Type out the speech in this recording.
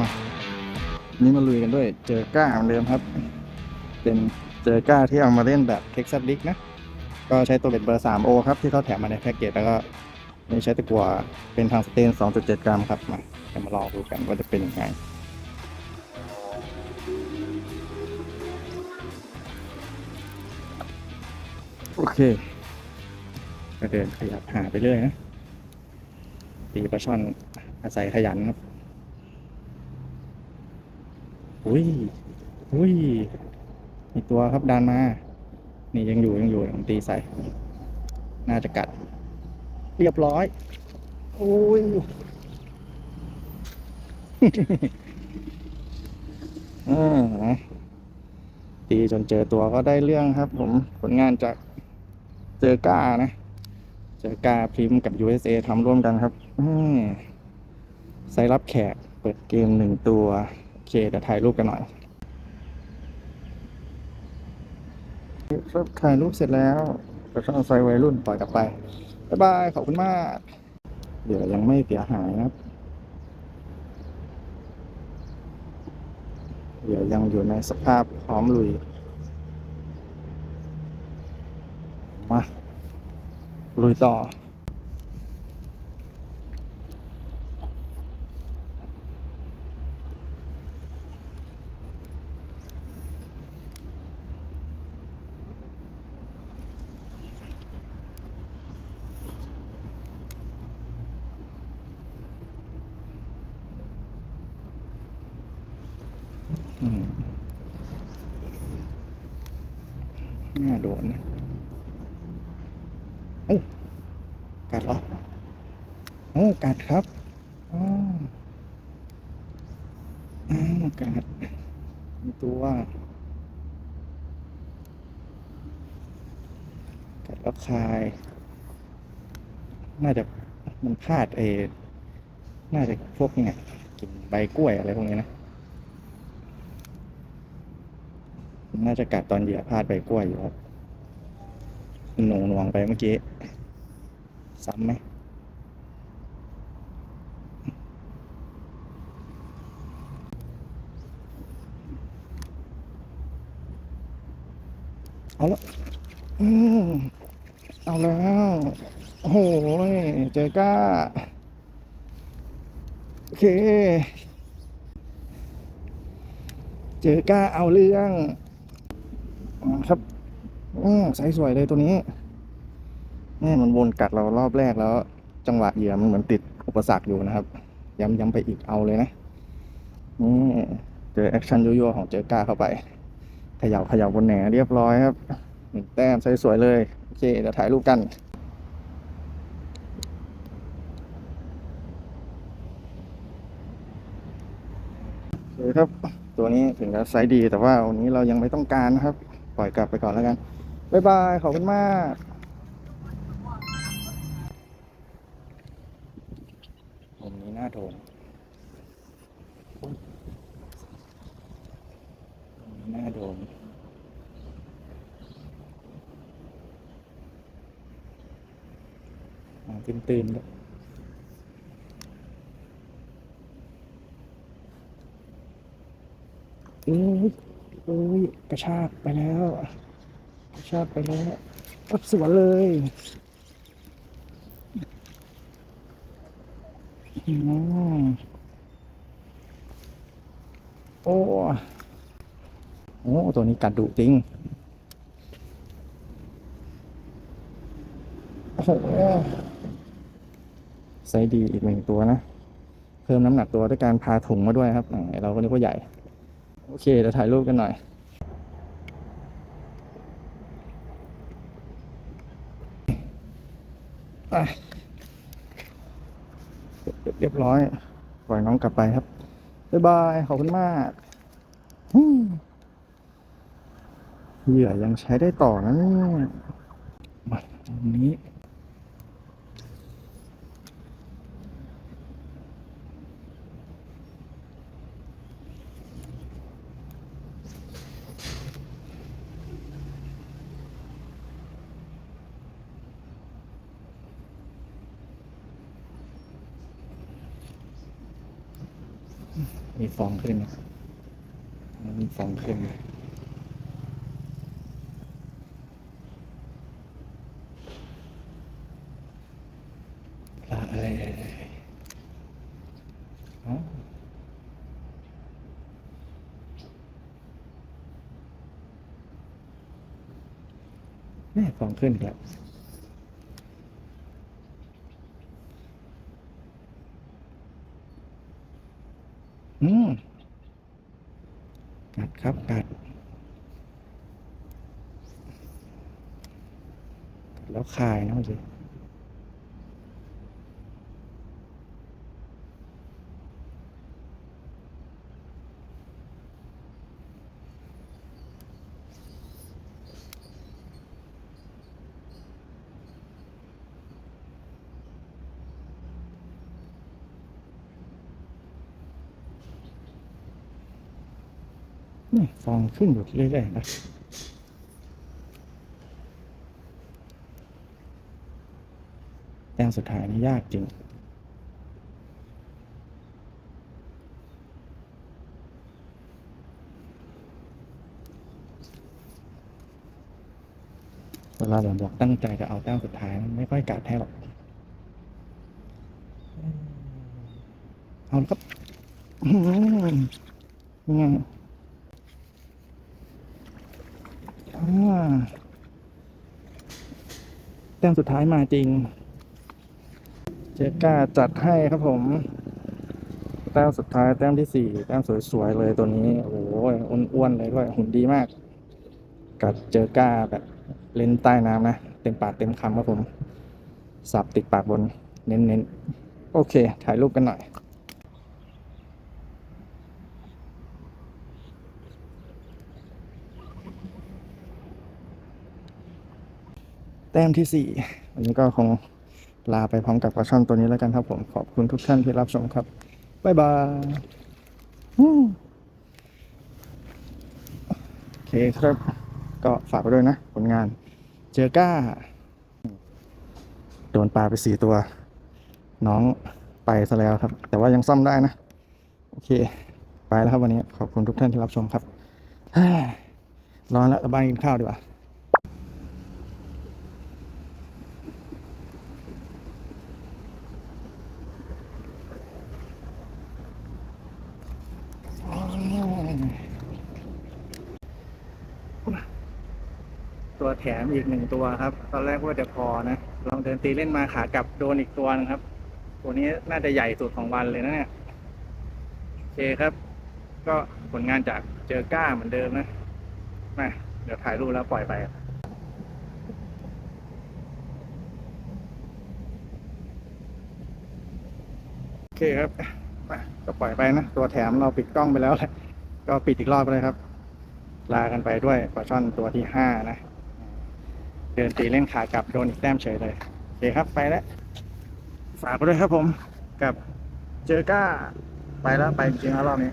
มานี่มาลุยกันด้วย เจอก้าเหมือนเดิมครับ เป็นเจอก้าที่เอามาเล่นแบบเท็กซัสลิกนะ ก็ใช้ตัวเบ็ดเบอร์ 3O ครับ ที่เขาแถมมาในแพ็กเกจแล้วก็นี่ใช้ตะกัวเป็นทางสเตน 2.7 กรัมครับ มาเดี๋ยวมาลองดูกันว่าจะเป็นยังไงโอเคก็เดินขยับหาไปเรื่อยนะตีปลาช่อน อาศัยขยันครับ อุ้ย อุ้ย มีตัวครับดันมา นี่ยังอยู่ยังอยู่ผมตีใส่ น่าจะกัด เรียบร้อยโอ้ยอตีจนเจอตัวก็ได้เรื่องครับ ผมผลงานจากเจอกานะ เจอกาพริมกับ USA ทำร่วมกันครับอื ไซรับแขก เปิดเกมหนึ่งตัว โอเค เดี๋ยวถ่ายรูปกันหน่อยครับถ่ายรูปเสร็จแล้วก็ต้องไฟวัยรุ่นปล่อยกลับไป บ๊ายบาย ขอบคุณมาก เดี๋ยวยังไม่เสียหายนะครับ เดี๋ยวยังอยู่ในสภาพพร้อมลุย มา ลุยต่อ น่าโดนนะเอ้ยกัดเหรอโอ้กัดครับอ๋ออ้าวกัดมีตัวกัดแล้วคาย น่าจะมันพลาดเออน่าจะพวกเนี่ยกินใบกล้วยอะไรพวกนี้นะ น่าจะกัดตอนเหยื่อพลาดใบกล้วยอยู่ครับหน่วงหน่วงไปเมื่อกี้ ซ้ำไหมเอาละเอาแล้วโอ้โหเจอก้า โอเค เจอก้าเอาเรื่อง ครับอืมไซส์สวยเลยตัวนี้นี่มันวนกัดเรารอบแรกแล้ว จังหวะเหยื่อมันเหมือนติดอุปสรรคอยู่นะครับ ย้ำย้ำไปอีกเอาเลยนะนี่เจอแอคชั่นยั่วๆของเจอก้าเข้าไปเขย่าเขย่าบนแหนเรียบร้อยครับหนึ่งแต้มไซส์สวยเลย โอเคเดี๋ยวถ่ายรูปกันโอเคครับ ตัวนี้ถึงจะไซส์ดีแต่ว่าวันนี้เรายังไม่ต้องการนะครับ ปล่อยกลับไปก่อนแล้วกัน บ๊ายบาย ขอบคุณมากมุมนี้น่าโดนมุมนี้น่าโดนอ่าตื่นๆแล้วอุ้ ยอุ้ยกระชากไปแล้ว กระชากไปแล้วปับสวนเลยอืมโอ้โอ้ตัวนี้กัดดุจริง โอ้โหไซส์ดีอีกหนึ่งตัวนะ เพิ่มน้ำหนักตัวด้วยการพาถุงมาด้วยครับอ่าเราก็นึกว่าใหญ่ โอเคเดี๋ยวถ่ายรูปกันหน่อย เรียบร้อย ปล่อยน้องกลับไปครับ บ๊ายบาย ขอบคุณมากเหยื่อยังใช้ได้ต่อนะเนี่ยมาตรงนี้ มีฟองขึ้นนะมีฟองขึ้นปลาอะไรเอ่ยอ๋อนี่ฟองขึ้นอีกแล้ว อืมกัด ครับกัดแล้วคายนะสินี่ ฟองขึ้นอยู่เรื่อยๆนะแต้มสุดท้ายนี่ยากจริงเวลาผมบอกตั้งใจจะเอาแต้มสุดท้ายมันไม่ค่อยกัดแท้หรอก เอาละครับอื้อหือยังไงอ่า แต้มสุดท้ายมาจริง เจก้าจัดให้ครับผม แต้มสุดท้ายแต้มที่สี่แต้มสวยๆเลยตัวนี้ โอ้โหอ้วนๆเลยด้วยหุ่นดีมาก กัดเจอก้าแบบเล่นใต้น้ำนะ เต็มปากเต็มคำครับผม สับติดปากบน เน้นๆ โอเค ถ่ายรูปกันหน่อย ต้มที่สี่วันนี้ก็คงลาไปพร้อมกับปลาช่อนตัวนี้แล้วกันครับผมขอบคุณทุกท่านที่รับชมครับ บ๊ายบายโอเคครับ ก็ฝากไว้ด้วยนะ ผลงาน เจอก้า โดนปลาไปสี่ตัว น้องไปซะแล้วครับ แต่ว่ายังซ่อมได้นะ โอเค ไปแล้วครับวันนี้ ขอบคุณทุกท่านที่รับชมครับร้อนแล้วบ้านกินข้าวดีกว่า ตัวแถมอีกหนึ่งตัวครับ ตอนแรกว่าจะพอนะ ลองเดินตีเล่นมาขากลับโดนอีกตัวนึงครับ ตัวนี้น่าจะใหญ่สุดของวันเลยนะเนี่ยโอเคครับ ก็ผลงานจากเจอก้าเหมือนเดิมนะมาเดี๋ยวถ่ายรูปแล้วปล่อยไปโอเคครับมาก็ปล่อยไปนะ ตัวแถมเราปิดกล้องไปแล้วแหละก็ปิดอีกรอบไปเลยครับ ลากันไปด้วยปลาช่อนตัวที่ห้านะ เดินตีเล่นขากลับโดนอีกแต้มเฉยเลยโอเคครับไปแล้ว ฝากไปด้วยครับผมกับเจอก้า ไปแล้วไปจริงแล้วรอบนี้